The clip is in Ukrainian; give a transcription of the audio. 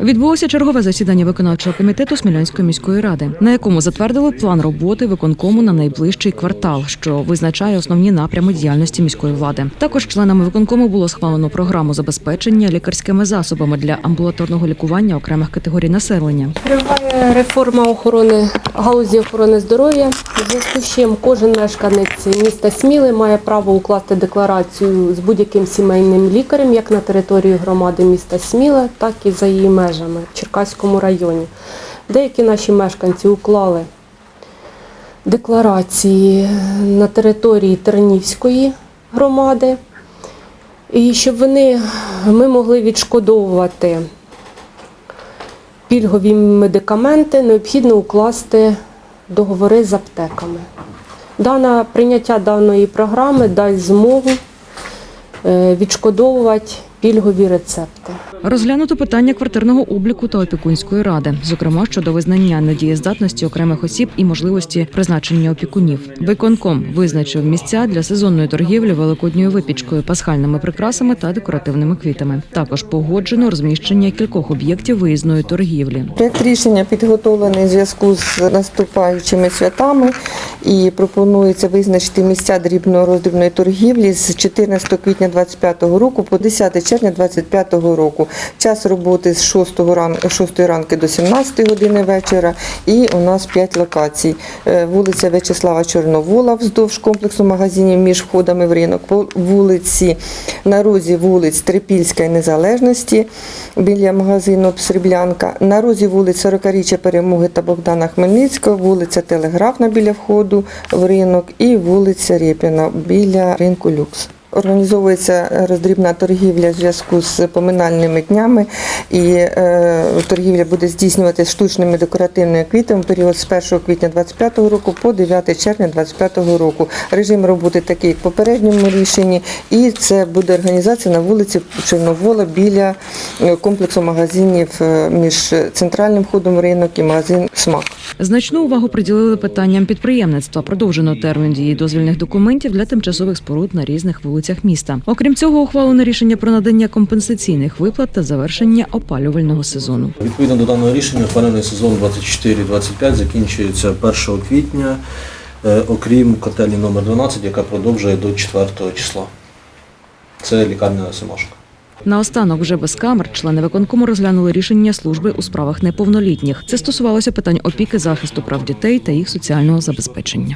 Відбулося чергове засідання виконавчого комітету Смілянської міської ради, на якому затвердили план роботи виконкому на найближчий квартал, що визначає основні напрями діяльності міської влади. Також членами виконкому було схвалено програму забезпечення лікарськими засобами для амбулаторного лікування окремих категорій населення. Триває реформа охорони галузі охорони здоров'я. Зв'язку з чим кожен мешканець міста Сміли має право укласти декларацію з будь-яким сімейним лікарем, як на території громади міста Сміла, так і за її межами в Черкаському районі. Деякі наші мешканці уклали декларації на території Тернівської громади. І щоб вони ми могли відшкодовувати пільгові медикаменти, необхідно укласти договори з аптеками. Дана, прийняття даної програми дасть змогу е, відшкодовувати пільгові рецепти. Розглянуто питання квартирного обліку та опікунської ради, зокрема щодо визнання недієздатності окремих осіб і можливості призначення опікунів. Виконком визначив місця для сезонної торгівлі великодньою випічкою, пасхальними прикрасами та декоративними квітами. Також погоджено розміщення кількох об'єктів виїзної торгівлі. Проект рішення підготовлений в зв'язку з наступаючими святами і пропонується визначити місця дрібної роздільної торгівлі з 14 квітня 2025 року по 10 червня 2025 року. Час роботи з 6 ранку, 6 ранку до 17 години вечора. І у нас 5 локацій. Е, Вулиця В'ячеслава Чорновола вздовж комплексу магазинів між входами в ринок, по вулиці на розі вулиць Трипільська Незалежності біля магазину Сріблянка, на розі вулиць 40-річчя Перемоги та Богдана Хмельницького, вулиця Телеграфна біля входу в ринок і вулиця Рєпіна біля ринку Люкс. Організовується роздрібна торгівля в зв'язку з поминальними днями, і е, торгівля буде здійснюватися штучними декоративними квітами в період з 1 квітня 2025 року по 9 червня 2025 року. Режим роботи такий, як в попередньому рішенні, і це буде організація на вулиці Чорновола біля е, комплексу магазинів е, між центральним входом в ринок і магазин Смак. Значну увагу приділили питанням підприємництва. Продовжено термін дії дозвільних документів для тимчасових споруд на різних вулицях міста. Окрім цього, ухвалено рішення про надання компенсаційних виплат та завершення опалювального сезону. Відповідно до даного рішення, опалювальний сезон 24-25 закінчується 1 квітня, е, окрім котельні номер 12, яка продовжує до 4 числа. Це лікарня Семашка. Наостанок, вже без камер, члени виконкому розглянули рішення служби у справах неповнолітніх. Це стосувалося питань опіки, захисту прав дітей та їх соціального забезпечення.